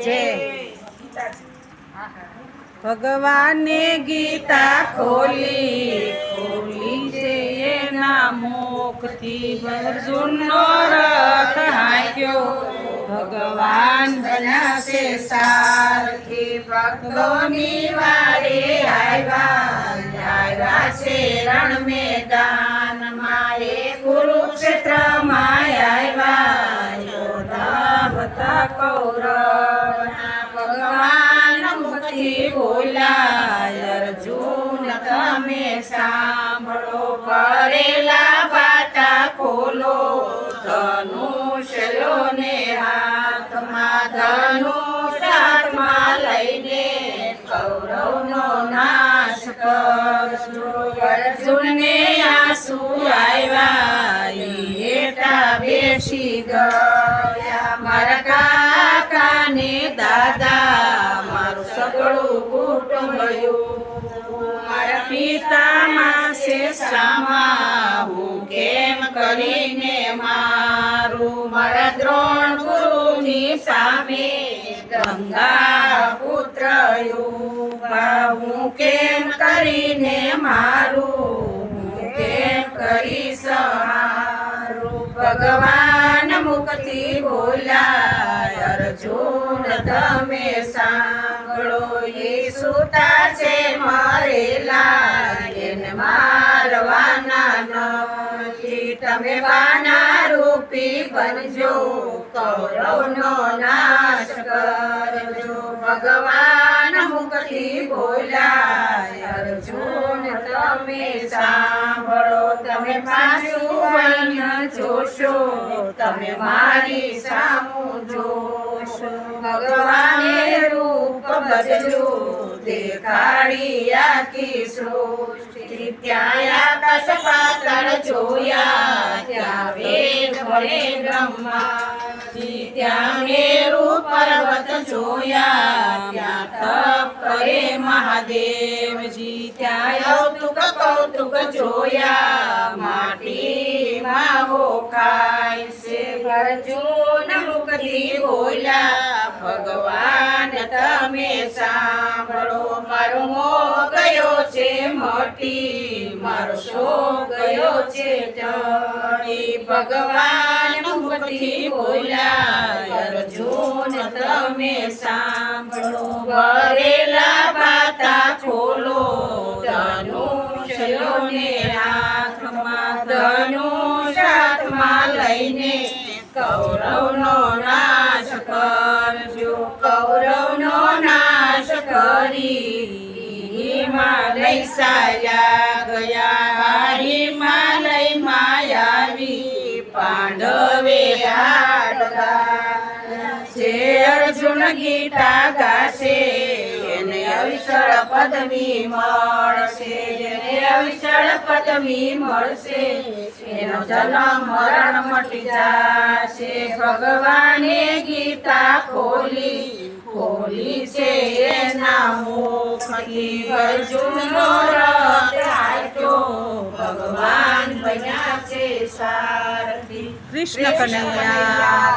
જય ભગવાને ગીતા ખોલી ખોલી છે એના મુખથી અર્જુનનો રથ હાંક્યો। ભગવાન બનાશે સારથી ભક્તોની વારે આવ્યા। આવ્યા છે રણ મેદાન મારે કુરુક્ષેત્રમાં આવ્યા। કૌરવ મુખથી બોલાય, અર્જુન તમે સાંભળો કરેલા પાતા ખોલો ધનુષ લો ને હાથમાં, ધનુષ હાથમાં લઈને કૌરવનો નાશ કરજો. અર્જુનને આંસુ આવ્યા એટા બેસી ગયા. મારા કાકા ને દાદા મારું સગળું કુટુંબ મારા પિતામાં શેષામાં હું કેમ કરીને મારું મારા દ્રોણ ગુરુની સામે ગંગા પુત્ર હું કેમ કરીને મારું, કેમ કરી સહારું ભગવાન મુક્તિ બોલાય, અર્જુન તમે સાંભળો તમે વાના રૂપી બનજો, કૌરવનો નાશ કરજો. ભગવાન મુખથી બોલ્યા, અર્જુન, તમે સાંભળો, તમે પાછું જોશો, તમે મારી સામું જોશો. ભગવાને રૂપ બદલો દેખાડી આખી સૃષ્ટિ. ત્યાં આકાશ પાતાળ જોયા પર્વત જોયા, ત્યાં તપ કરે મહાદેવજી, ત્યાં કૌતુક કૌતુક જોયા, માટીમાં ઓખાય છે અર્જુન મુખથી બોલ્યા, ભગવાન તમે સાંભળો મારો મોહ મોટી મારો શો ગયો છે ટળી ભગવાન બોલ્યા, અર્જુન, તમે સાંભળો. ભરેલા પાતા ખોલો ધનુષ લો ને હાથમાં ધનુષ હાથમાં લઈને કૌરવનો નાશ કરજો. કૌરવનો નાશ કરી હિમાલય સાયા ગયા. હિમાલયમાં આવી. પાંડવે હાડગા જે અર્જુન ગીતા ગાશે, એને અવિચળ પદવી મળશે. એને અવિચળ પદવી મળશે. એનો જન્મ મરણ મટી જાશે. ભગવાને ગીતા ખોલી. ખોલી છે એના મુખથી અર્જુનનો ભગવાન બન્યા છે સારથી. કૃષ્ણ કનૈયા